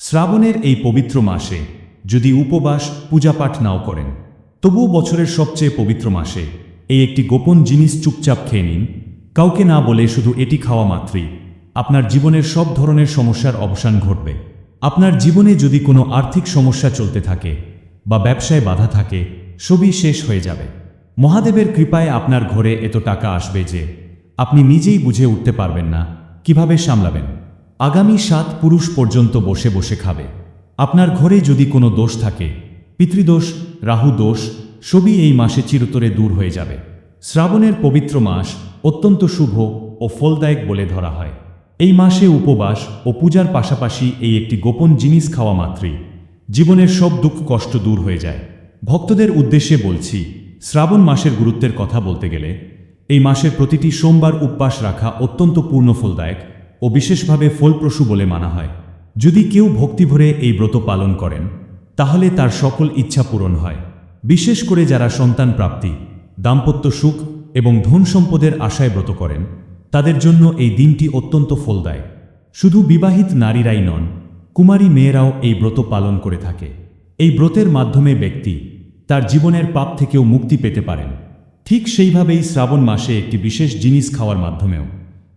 শ্রাবণের এই পবিত্র মাসে যদি উপবাস, পূজাপাঠ নাও করেন, তবুও বছরের সবচেয়ে পবিত্র মাসে এই একটি গোপন জিনিস চুপচাপ খেয়ে নিন। কাউকে না বলে শুধু এটি খাওয়া মাত্রই আপনার জীবনের সব ধরনের সমস্যার অবসান ঘটবে। আপনার জীবনে যদি কোনো আর্থিক সমস্যা চলতে থাকে বা ব্যবসায় বাধা থাকে, সবই শেষ হয়ে যাবে। মহাদেবের কৃপায় আপনার ঘরে এত টাকা আসবে যে আপনি নিজেই বুঝে উঠতে পারবেন না কীভাবে সামলাবেন। আগামী সাত পুরুষ পর্যন্ত বসে বসে খাবে। আপনার ঘরে যদি কোনো দোষ থাকে, পিতৃদোষ রাহু দোষ সবই এই মাসে চিরতরে দূর হয়ে যাবে। শ্রাবণের পবিত্র মাস অত্যন্ত শুভ ও ফলদায়ক বলে ধরা হয়। এই মাসে উপবাস ও পূজার পাশাপাশি এই একটি গোপন জিনিস খাওয়া মাত্রই। জীবনের সব দুঃখ কষ্ট দূর হয়ে যায়। ভক্তদের উদ্দেশ্যে বলছি, শ্রাবণ মাসের গুরুত্বের কথা বলতে গেলে, এই মাসের প্রতিটি সোমবার উপবাস রাখা অত্যন্ত পূর্ণ ফলদায়ক ও বিশেষভাবে ফলপ্রসূ বলে মানা হয়। যদি কেউ ভক্তিভরে এই ব্রত পালন করেন, তাহলে তার সকল ইচ্ছা পূরণ হয়। বিশেষ করে যারা সন্তান প্রাপ্তি, দাম্পত্য সুখ এবং ধন সম্পদের আশায় ব্রত করেন, তাদের জন্য এই দিনটি অত্যন্ত ফলদায়ক। শুধু বিবাহিত নারীরাই নন, কুমারী মেয়েরাও এই ব্রত পালন করে থাকে। এই ব্রতের মাধ্যমে ব্যক্তি তার জীবনের পাপ থেকেও মুক্তি পেতে পারেন। ঠিক সেইভাবেই শ্রাবণ মাসে একটি বিশেষ জিনিস খাওয়ার মাধ্যমেও।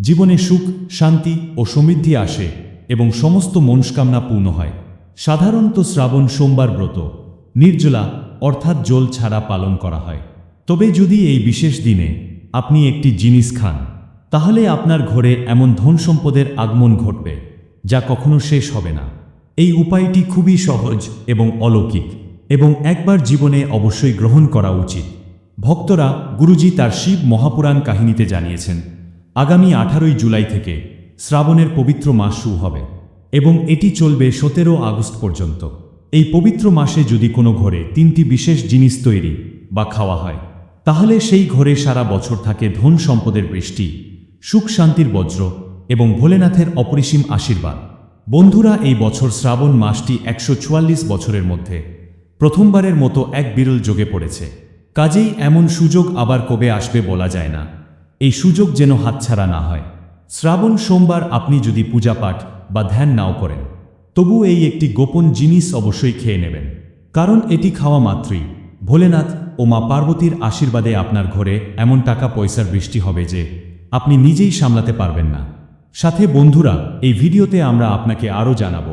জীবনে সুখ, শান্তি ও সমৃদ্ধি আসে এবং সমস্ত মনস্কামনা পূর্ণ হয়। সাধারণত শ্রাবণ সোমবার ব্রত, নির্জলা অর্থাৎ জল ছাড়া পালন করা হয়। তবে যদি এই বিশেষ দিনে আপনি একটি জিনিস খান, তাহলে আপনার ঘরে এমন ধন সম্পদের আগমন ঘটবে, যা কখনো শেষ হবে না। এই উপায়টি খুবই সহজ এবং অলৌকিক এবং একবার জীবনে অবশ্যই গ্রহণ করা উচিত। ভক্তরা গুরুজি তার শিব মহাপুরাণ কাহিনীতে জানিয়েছেন। আগামী আঠারোই জুলাই থেকে শ্রাবণের পবিত্র মাস শুরু হবে এবং এটি চলবে সতেরো আগস্ট পর্যন্ত। এই পবিত্র মাসে যদি কোনো ঘরে তিনটি বিশেষ জিনিস তৈরি বা খাওয়া হয়, তাহলে সেই ঘরে সারা বছর থাকে ধন সম্পদের বৃষ্টি, সুখ শান্তির বজ্র এবং ভোলেনাথের অপরিসীম আশীর্বাদ। বন্ধুরা, এই বছর শ্রাবণ মাসটি একশো চুয়াল্লিশ বছরের মধ্যে প্রথমবারের মতো এক বিরল যোগে পড়েছে। কাজেই এমন সুযোগ আবার কবে আসবে বলা যায় না। এই সুযোগ যেন হাতছাড়া না হয়। শ্রাবণ সোমবার আপনি যদি পূজাপাঠ বা ধ্যান নাও করেন তবু এই একটি গোপন জিনিস অবশ্যই খেয়ে নেবেন। কারণ এটি খাওয়া মাত্রই। ভোলেনাথ ও মা পার্বতীর আশীর্বাদে আপনার ঘরে এমন টাকা পয়সার বৃষ্টি হবে যে আপনি নিজেই সামলাতে পারবেন না। সাথে বন্ধুরা, এই ভিডিওতে আমরা আপনাকে আরও জানাব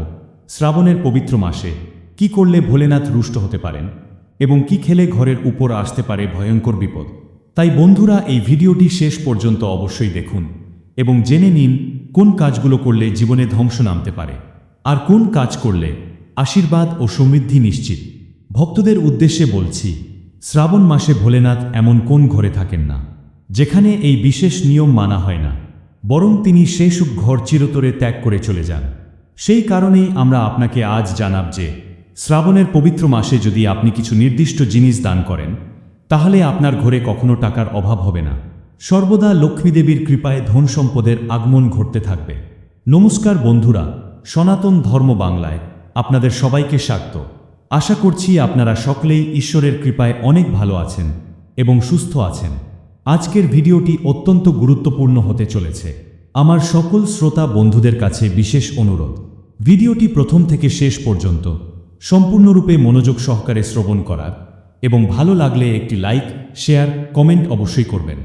শ্রাবণের পবিত্র মাসে কি করলে ভোলেনাথ রুষ্ট হতে পারেন এবং কি খেলে ঘরের উপর আসতে পারে ভয়ঙ্কর বিপদ। তাই বন্ধুরা এই ভিডিওটি শেষ পর্যন্ত অবশ্যই দেখুন এবং জেনে নিন কোন কাজগুলো করলে জীবনে ধ্বংস নামতে পারে আর কোন কাজ করলে আশীর্বাদ ও সমৃদ্ধি নিশ্চিত। ভক্তদের উদ্দেশ্যে বলছি, শ্রাবণ মাসে ভোলেনাথ এমন কোন ঘরে থাকেন না, যেখানে এই বিশেষ নিয়ম মানা হয় না, বরং তিনি সে সুখ ঘর চিরতরে ত্যাগ করে চলে যান। সেই কারণেই আমরা আপনাকে আজ জানাব যে, শ্রাবণের পবিত্র মাসে যদি আপনি কিছু নির্দিষ্ট জিনিস দান করেন তাহলে আপনার ঘরে কখনো টাকার অভাব হবে না। সর্বদা লক্ষ্মীদেবীর কৃপায় ধন সম্পদের আগমন ঘটতে থাকবে। নমস্কার বন্ধুরা, সনাতন ধর্ম বাংলায় আপনাদের সবাইকে স্বাগত। আশা করছি আপনারা সকলেই ঈশ্বরের কৃপায় অনেক ভালো আছেন এবং সুস্থ আছেন। আজকের ভিডিওটি অত্যন্ত গুরুত্বপূর্ণ হতে চলেছে। আমার সকল শ্রোতা বন্ধুদের কাছে বিশেষ অনুরোধ। ভিডিওটি প্রথম থেকে শেষ পর্যন্ত সম্পূর্ণরূপে মনোযোগ সহকারে শ্রবণ করার এবং ভালো লাগলে একটি লাইক, শেয়ার, কমেন্ট অবশ্যই করবেন।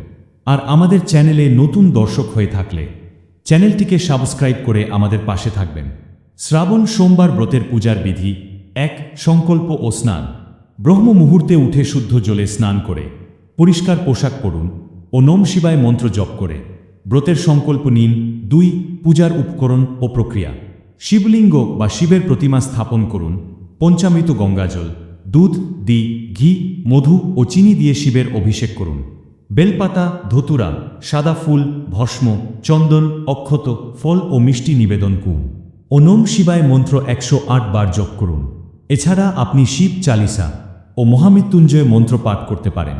আর আমাদের চ্যানেলে নতুন দর্শক হয়ে থাকলে চ্যানেলটিকে সাবস্ক্রাইব করে আমাদের পাশে থাকবেন। শ্রাবণ সোমবার ব্রতের পূজার বিধি, এক, সংকল্প ও স্নান। ব্রহ্ম মুহূর্তে উঠে শুদ্ধ জলে স্নান করে, পরিষ্কার পোশাক পরুন ও নম শিবায় মন্ত্র জপ করে। ব্রতের সংকল্প নিন, দুই, পূজার উপকরণ ও প্রক্রিয়া। শিবলিঙ্গ বা শিবের প্রতিমা স্থাপন করুন, পঞ্চামৃত গঙ্গাজল। দুধ, দি, ঘি, মধু ও চিনি দিয়ে শিবের অভিষেক করুন। বেলপাতা, ধতুরা, সাদা ফুল, ভস্ম, চন্দন, অক্ষত, ফল ও মিষ্টি নিবেদন করুন। ও নম শিবায় মন্ত্র একশো আট বার জপ করুন। এছাড়া আপনি শিব চালিসা ও মহামৃত্যুঞ্জয় মন্ত্র পাঠ করতে পারেন।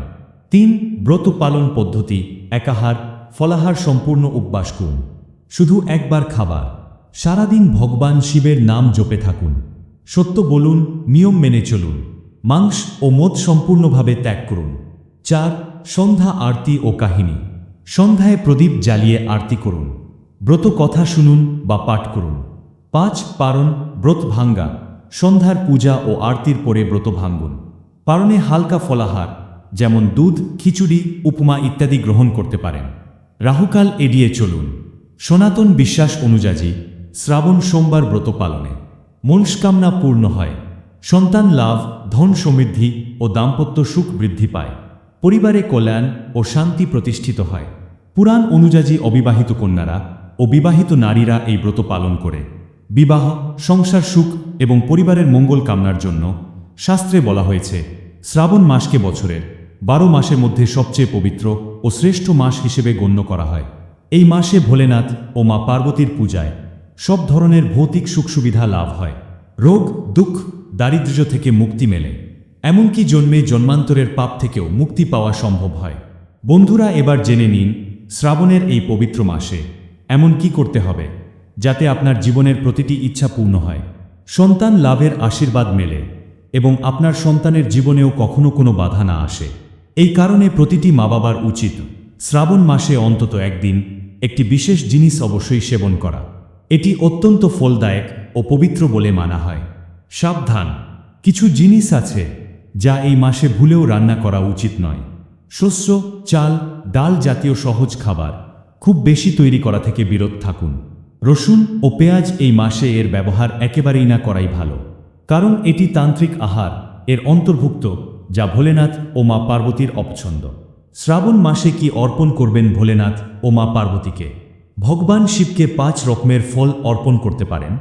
তিন, ব্রত পালন পদ্ধতি, একাহার, ফলাহার সম্পূর্ণ উপবাস করুন। শুধু একবার খাবার। সারাদিন ভগবান শিবের নাম জপে থাকুন। সত্য বলুন, নিয়ম মেনে চলুন। মাংস ও মদ সম্পূর্ণভাবে ত্যাগ করুন। চার, সন্ধ্যা আরতি ও কাহিনী। সন্ধ্যায় প্রদীপ জ্বালিয়ে আরতি করুন। ব্রত কথা শুনুন বা পাঠ করুন। পাঁচ, পারণ, ব্রত ভাঙ্গা। সন্ধ্যার পূজা ও আরতির পরে ব্রত ভাঙ্গুন। পারণে হালকা ফলাহার, যেমন দুধ, খিচুড়ি, উপমা ইত্যাদি গ্রহণ করতে পারেন। রাহুকাল এড়িয়ে চলুন। সনাতন বিশ্বাস অনুযায়ী শ্রাবণ সোমবার ব্রত পালনে। মনস্কামনা পূর্ণ হয়। সন্তান লাভ ধন সমৃদ্ধি ও দাম্পত্য সুখ বৃদ্ধি পায়। পরিবারে কল্যাণ ও শান্তি প্রতিষ্ঠিত হয়। পুরাণ অনুযায়ী অবিবাহিত কন্যারা ও বিবাহিত নারীরা এই ব্রত পালন করে। বিবাহ, সংসার সুখ এবং পরিবারের মঙ্গল কামনার জন্য শাস্ত্রে বলা হয়েছে, শ্রাবণ মাসকে বছরের বারো মাসের মধ্যে সবচেয়ে পবিত্র ও শ্রেষ্ঠ মাস হিসেবে গণ্য করা হয়। এই মাসে ভোলেনাথ ও মা পার্বতীর পূজায় সব ধরনের ভৌতিক সুখ সুবিধা লাভ হয়। রোগ, দুঃখ দারিদ্র্য থেকে মুক্তি মেলে। এমনকি জন্মে জন্মান্তরের পাপ থেকেও মুক্তি পাওয়া সম্ভব হয়। বন্ধুরা, এবার জেনে নিন, শ্রাবণের এই পবিত্র মাসে এমন কি করতে হবে, যাতে আপনার জীবনের প্রতিটি ইচ্ছা পূর্ণ হয়। সন্তান লাভের আশীর্বাদ মেলে এবং আপনার সন্তানের জীবনেও কখনো কোনো বাধা না আসে। এই কারণে প্রতিটি মা বাবার উচিত শ্রাবণ মাসে অন্তত একদিন একটি বিশেষ জিনিস অবশ্যই সেবন করা। এটি অত্যন্ত ফলদায়ক ও পবিত্র বলে মানা হয়। সাবধান, কিছু জিনিস আছে যা এই মাসে ভুলেও রান্না করা উচিত নয়। শস্য, চাল, ডাল জাতীয় সহজ খাবার, খুব বেশি তৈরি করা থেকে বিরত থাকুন। রসুন ও পেঁয়াজ এই মাসে এর ব্যবহার একেবারেই না করাই ভালো, কারণ এটি তান্ত্রিক আহার, এর অন্তর্ভুক্ত, যা ভোলেনাথ ও মা পার্বতীর অপছন্দ। শ্রাবণ মাসে কি অর্পণ করবেন ভোলেনাথ ও মা পার্বতীকে? ভগবান শিবকে পাঁচ রকমের ফল অর্পণ করতে পারেন।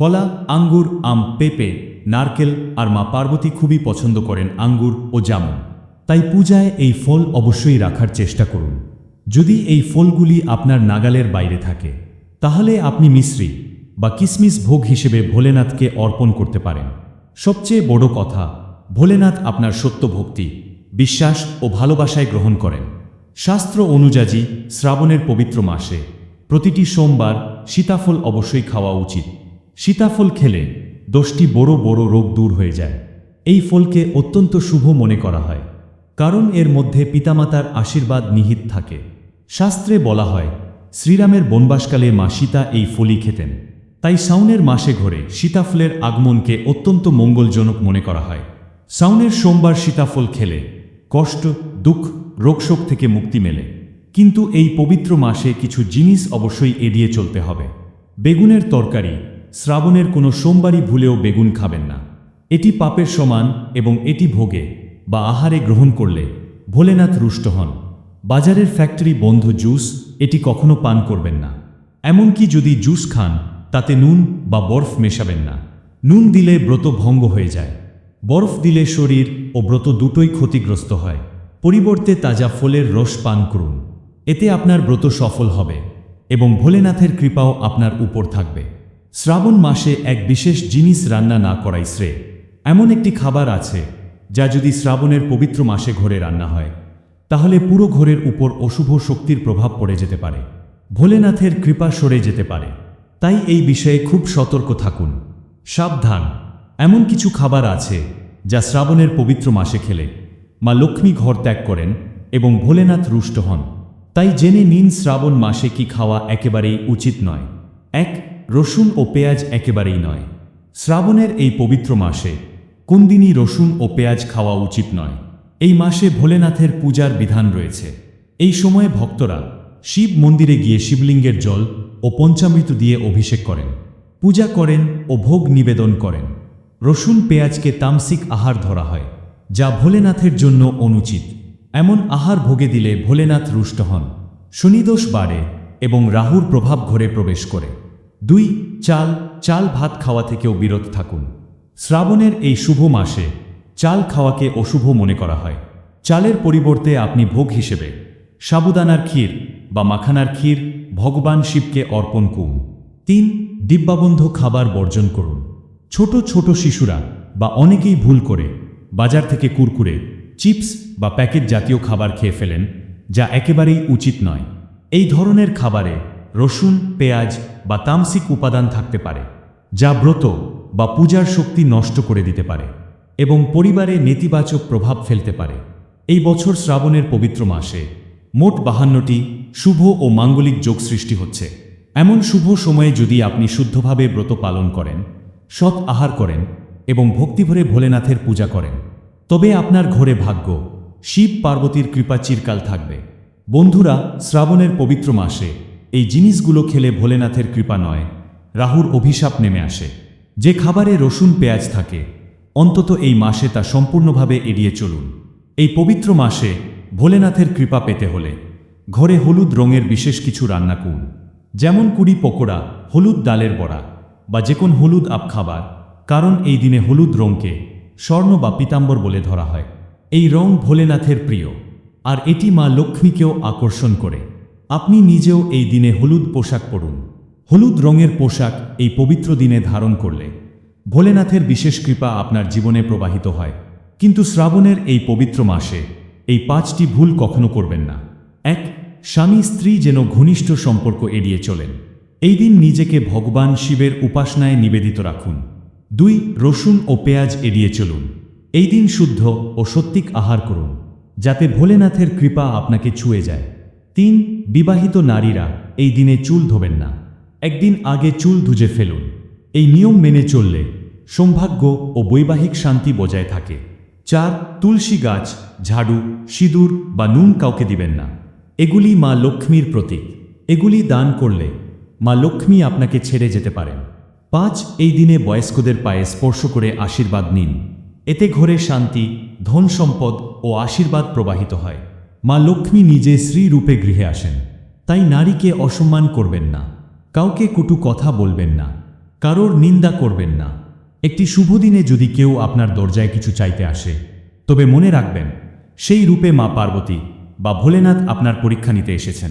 কলা, আঙ্গুর, আম, পেঁপে, নারকেল আর মা পার্বতী খুবই পছন্দ করেন আঙ্গুর ও জামুন। তাই পূজায় এই ফল অবশ্যই রাখার চেষ্টা করুন। যদি এই ফলগুলি আপনার নাগালের বাইরে থাকে, তাহলে আপনি মিশ্রি বা কিসমিস ভোগ হিসেবে ভোলেনাথকে অর্পণ করতে পারেন। সবচেয়ে বড় কথা, ভোলেনাথ আপনার সত্য ভক্তি, বিশ্বাস ও ভালোবাসায় গ্রহণ করেন। শাস্ত্র অনুযায়ী শ্রাবণের পবিত্র মাসে প্রতিটি সোমবার সীতাফল অবশ্যই খাওয়া উচিত। সীতাফল খেলে দশটি বড় বড় রোগ দূর হয়ে যায়। এই ফলকে অত্যন্ত শুভ মনে করা হয়। কারণ এর মধ্যে পিতামাতার আশীর্বাদ নিহিত থাকে। শাস্ত্রে বলা হয়, শ্রীরামের বনবাসকালে মা সীতা এই ফলই খেতেন। তাই সাউনের মাসে ঘরে সীতাফলের আগমনকে অত্যন্ত মঙ্গলজনক মনে করা হয়। সাউনের সোমবার সীতাফল খেলে কষ্ট, দুঃখ, রোগশোক থেকে মুক্তি মেলে। কিন্তু এই পবিত্র মাসে কিছু জিনিস অবশ্যই এড়িয়ে চলতে হবে। বেগুনের তরকারি শ্রাবণের কোনো সোমবারই ভুলেও বেগুন খাবেন না। এটি পাপের সমান এবং এটি ভোগে বা আহারে গ্রহণ করলে ভোলেনাথ রুষ্ট হন। বাজারের ফ্যাক্টরি বন্ধ জুস এটি কখনো পান করবেন না। এমনকি যদি জুস খান, তাতে নুন বা বরফ মেশাবেন না। নুন দিলে ব্রত ভঙ্গ হয়ে যায়। বরফ দিলে শরীর ও ব্রত দুটোই ক্ষতিগ্রস্ত হয়। পরিবর্তে তাজা ফলের রস পান করুন। এতে আপনার ব্রত সফল হবে এবং ভোলেনাথের কৃপাও আপনার উপর থাকবে। শ্রাবণ মাসে এক বিশেষ জিনিস রান্না না করাই শ্রেয়। এমন একটি খাবার আছে, যা যদি শ্রাবণের পবিত্র মাসে ঘরে রান্না হয়, তাহলে পুরো ঘরের উপর অশুভ শক্তির প্রভাব পড়ে যেতে পারে। ভোলেনাথের কৃপা সরে যেতে পারে। তাই এই বিষয়ে খুব সতর্ক থাকুন। সাবধান, এমন কিছু খাবার আছে, যা শ্রাবণের পবিত্র মাসে খেলে। মা লক্ষ্মী ঘর ত্যাগ করেন এবং ভোলেনাথ রুষ্ট হন। তাই জেনে নিন শ্রাবণ মাসে কি খাওয়া একেবারেই উচিত নয়। এক রসুন ও পেঁয়াজ একেবারেই নয়। শ্রাবণের এই পবিত্র মাসে কোন দিনই রসুন ও পেঁয়াজ খাওয়া উচিত নয়। এই মাসে ভোলেনাথের পূজার বিধান রয়েছে। এই সময়ে ভক্তরা শিব মন্দিরে গিয়ে শিবলিঙ্গের জল ও পঞ্চামৃত দিয়ে অভিষেক করেন, পূজা করেন ও ভোগ নিবেদন করেন। রসুন পেঁয়াজকে তামসিক আহার ধরা হয়, যা ভোলেনাথের জন্য অনুচিত। এমন আহার ভোগে দিলে ভোলেনাথ রুষ্ট হন, শনিদোষ বাড়ে এবং রাহুর প্রভাব ঘরে প্রবেশ করে। দুই, চাল চাল ভাত খাওয়া থেকেও বিরত থাকুন। শ্রাবণের এই শুভ মাসে চাল খাওয়াকে অশুভ মনে করা হয়। চালের পরিবর্তে আপনি ভোগ হিসেবে সাবুদানার ক্ষীর বা মাখানার ক্ষীর, ভগবান শিবকে অর্পণ করুন। তিন, দিব্যাবন্ধ খাবার বর্জন করুন। ছোট ছোট শিশুরা বা অনেকেই ভুল করে বাজার থেকে কুরকুরে, চিপস বা প্যাকেট জাতীয় খাবার খেয়ে ফেলেন, যা একেবারেই উচিত নয়। এই ধরনের খাবারে রসুন, পেঁয়াজ বা তামসিক উপাদান থাকতে পারে, যা ব্রত বা পূজার শক্তি নষ্ট করে দিতে পারে এবং পরিবারে নেতিবাচক প্রভাব ফেলতে পারে। এই বছর শ্রাবণের পবিত্র মাসে মোট বাহান্নটি শুভ ও মাঙ্গলিক যোগ সৃষ্টি হচ্ছে। এমন শুভ সময়ে যদি আপনি শুদ্ধভাবে ব্রত পালন করেন, সৎ আহার করেন এবং ভক্তিভরে ভোলেনাথের পূজা করেন, তবে আপনার ঘরে ভাগ্য, শিব পার্বতীর কৃপা চিরকাল থাকবে। বন্ধুরা, শ্রাবণের পবিত্র মাসে এই জিনিসগুলো খেলে ভোলেনাথের কৃপা নয়। রাহুর অভিশাপ নেমে আসে। যে খাবারে রসুন পেঁয়াজ থাকে, অন্তত এই মাসে তা সম্পূর্ণভাবে এড়িয়ে চলুন। এই পবিত্র মাসে ভোলেনাথের কৃপা পেতে হলে ঘরে হলুদ রঙের বিশেষ কিছু রান্না করুন। যেমন কুড়ি পকোড়া হলুদ ডালের বড়া বা যে কোন হলুদ আপ খাবার, কারণ এই দিনে হলুদ রঙকে স্বর্ণ বা পিতাম্বর বলে ধরা হয়। এই রং ভোলেনাথের প্রিয়, আর এটি মা লক্ষ্মীকেও আকর্ষণ করে। আপনি নিজেও এই দিনে হলুদ পোশাক পরুন। হলুদ রঙের পোশাক এই পবিত্র দিনে ধারণ করলে ভোলেনাথের বিশেষ কৃপা আপনার জীবনে প্রবাহিত হয়। কিন্তু শ্রাবণের এই পবিত্র মাসে এই পাঁচটি ভুল কখনো করবেন না। এক, স্বামী স্ত্রী যেন ঘনিষ্ঠ সম্পর্ক এড়িয়ে চলেন। এই দিন নিজেকে ভগবান শিবের উপাসনায় নিবেদিত রাখুন। দুই, রসুন ও পেঁয়াজ এড়িয়ে চলুন। এই দিন শুদ্ধ ও সত্যিক আহার করুন, যাতে ভোলেনাথের কৃপা আপনাকে ছুঁয়ে যায়। তিন বিবাহিত নারীরা এই দিনে চুল ধোবেন না। একদিন আগে চুল ধুজে ফেলুন। এই নিয়ম মেনে চললে সৌভাগ্য ও বৈবাহিক শান্তি বজায় থাকে। চার, তুলসী গাছ, ঝাড়ু, সিঁদুর বা নুন কাউকে দিবেন না। এগুলি মা লক্ষ্মীর প্রতীক। এগুলি দান করলে মা লক্ষ্মী আপনাকে ছেড়ে যেতে পারেন। পাঁচ, এই দিনে বয়স্কদের পায়ে স্পর্শ করে আশীর্বাদ নিন। এতে ঘরে শান্তি, ধন সম্পদ ও আশীর্বাদ প্রবাহিত হয়। মা লক্ষ্মী নিজে শ্রী রূপে গৃহে আসেন। তাই নারীকে অসম্মান করবেন না। কাউকে কটু কথা বলবেন না। কারোর নিন্দা করবেন না। একটি শুভ দিনে যদি কেউ আপনার দরজায় কিছু চাইতে আসে, তবে মনে রাখবেন, সেই রূপে মা পার্বতী বা ভোলেনাথ আপনার পরীক্ষা নিতে এসেছেন।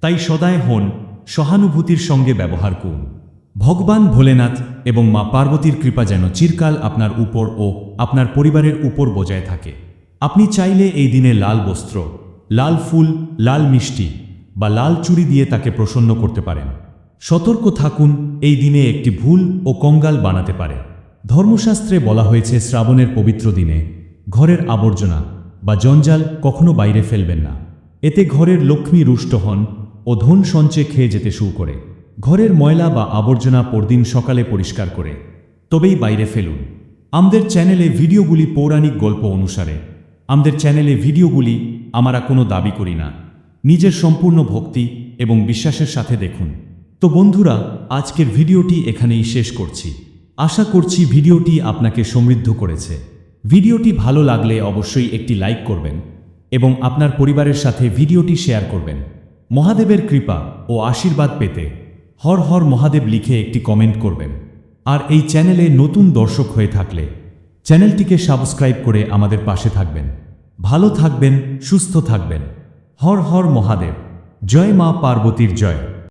তাই সদায় হন, সহানুভূতির সঙ্গে ব্যবহার করুন। ভগবান ভোলেনাথ এবং মা পার্বতীর কৃপা যেন চিরকাল আপনার উপর ও আপনার পরিবারের উপর বজায় থাকে। আপনি চাইলে এই দিনে লাল বস্ত্র লাল ফুল, লাল মিষ্টি বা লাল চুড়ি দিয়ে তাকে প্রসন্ন করতে পারেন। সতর্ক থাকুন, এই দিনে একটি ভুল ও কঙ্গাল বানাতে পারে। ধর্মশাস্ত্রে বলা হয়েছে, শ্রাবণের পবিত্র দিনে ঘরের আবর্জনা বা জঞ্জাল কখনো বাইরে ফেলবেন না। এতে ঘরের লক্ষ্মী রুষ্ট হন ও ধন সঞ্চয় খেয়ে যেতে শুরু করে। ঘরের ময়লা বা আবর্জনা পরদিন সকালে পরিষ্কার করে, তবেই বাইরে ফেলুন। আমাদের চ্যানেলে ভিডিওগুলি পৌরাণিক গল্প অনুসারে। আমাদের চ্যানেলে ভিডিওগুলি আমরা কোনো দাবি করি না। নিজের সম্পূর্ণ ভক্তি এবং বিশ্বাসের সাথে দেখুন। তো বন্ধুরা, আজকের ভিডিওটি এখানেই শেষ করছি। আশা করছি ভিডিওটি আপনাকে সমৃদ্ধ করেছে। ভিডিওটি ভালো লাগলে অবশ্যই একটি লাইক করবেন এবং আপনার পরিবারের সাথে ভিডিওটি শেয়ার করবেন। মহাদেবের কৃপা ও আশীর্বাদ পেতে হর হর মহাদেব লিখে একটি কমেন্ট করবেন। আর এই চ্যানেলে নতুন দর্শক হয়ে থাকলে চ্যানেলটিকে সাবস্ক্রাইব করে আমাদের পাশে থাকবেন। ভালো থাকবেন সুস্থ থাকবেন। হর হর মহাদেব। জয় মা পার্বতীর জয়।